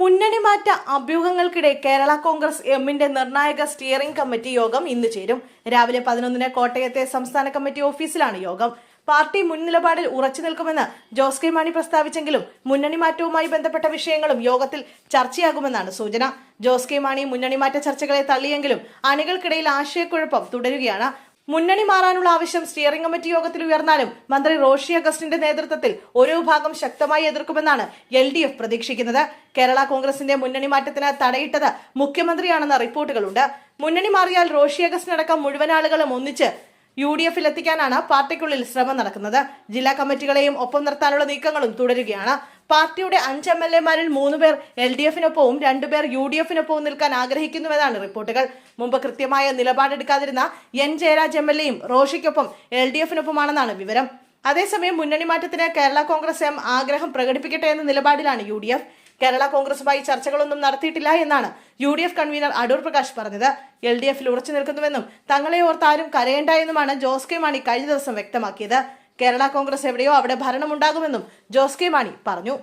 മുന്നണി മാറ്റ അഭ്യൂഹങ്ങൾക്കിടെ കേരള കോൺഗ്രസ് എമ്മിന്റെ നിർണായക സ്റ്റിയറിംഗ് കമ്മിറ്റി യോഗം ഇന്ന് ചേരും. രാവിലെ പതിനൊന്നിന് കോട്ടയത്തെ സംസ്ഥാന കമ്മിറ്റി ഓഫീസിലാണ് യോഗം. പാർട്ടി മുൻ നിലപാടിൽ ഉറച്ചു നിൽക്കുമെന്ന് ജോസ് കെ മാണി പ്രസ്താവിച്ചെങ്കിലും മുന്നണി മാറ്റവുമായി ബന്ധപ്പെട്ട വിഷയങ്ങളും യോഗത്തിൽ ചർച്ചയാകുമെന്നാണ് സൂചന. ജോസ് കെ മാണി മുന്നണി മാറ്റ ചർച്ചകളെ തള്ളിയെങ്കിലും അണികൾക്കിടയിൽ ആശയക്കുഴപ്പം തുടരുകയാണ്. മുന്നണി മാറാനുള്ള ആവശ്യം സ്റ്റിയറിംഗ് കമ്മിറ്റി യോഗത്തിൽ ഉയർന്നാലും മന്ത്രി റോഷി അഗസ്റ്റിന്റെ നേതൃത്വത്തിൽ ഒരു വിഭാഗം ശക്തമായി എതിർക്കുമെന്നാണ് എൽ ഡി എഫ് പ്രതീക്ഷിക്കുന്നത്. കേരള കോൺഗ്രസിന്റെ മുന്നണി മാറ്റത്തിന് തടയിട്ടത് മുഖ്യമന്ത്രിയാണെന്ന റിപ്പോർട്ടുകളുണ്ട്. മുന്നണി മാറിയാൽ റോഷി അഗസ്റ്റിനടക്കം മുഴുവൻ ആളുകളും ഒന്നിച്ച് യു ഡി എഫിൽ എത്തിക്കാനാണ് പാർട്ടിക്കുള്ളിൽ ശ്രമം നടക്കുന്നത്. ജില്ലാ കമ്മിറ്റികളെയും ഒപ്പം നിർത്താനുള്ള നീക്കങ്ങളും തുടരുകയാണ്. പാർട്ടിയുടെ അഞ്ച് എം എൽ എമാരിൽ മൂന്നുപേർ എൽ ഡി എഫിനൊപ്പവും രണ്ടുപേർ യു ഡി എഫിനൊപ്പവും നിൽക്കാൻ ആഗ്രഹിക്കുന്നുവെന്നാണ് റിപ്പോർട്ടുകൾ. മുമ്പ് കൃത്യമായ നിലപാടെടുക്കാതിരുന്ന എൻ ജയരാജ് എം എൽ എയും റോഷിക്കൊപ്പം എൽ ഡി എഫിനൊപ്പമാണെന്നാണ് വിവരം. അതേസമയം മുന്നണി മാറ്റത്തിന് കേരള കോൺഗ്രസ് എം ആഗ്രഹം പ്രകടിപ്പിക്കട്ടെ എന്ന നിലപാടിലാണ് യു ഡി എഫ്. കേരള കോൺഗ്രസുമായി ചർച്ചകളൊന്നും നടത്തിയിട്ടില്ല എന്നാണ് U D F convenor Adoor Prakash പറഞ്ഞത്. എൽ ഡി എഫിൽ ഉറച്ചു നിൽക്കുന്നുവെന്നും തങ്ങളെ ഓർത്ത് ആരും കരയേണ്ട എന്നുമാണ് ജോസ് കെ മാണി കഴിഞ്ഞ ദിവസം വ്യക്തമാക്കിയത്. കേരള കോൺഗ്രസ് എവിടെയോ അവിടെ ഭരണമുണ്ടാകുമെന്നും ജോസ് കെ മാണി പറഞ്ഞു.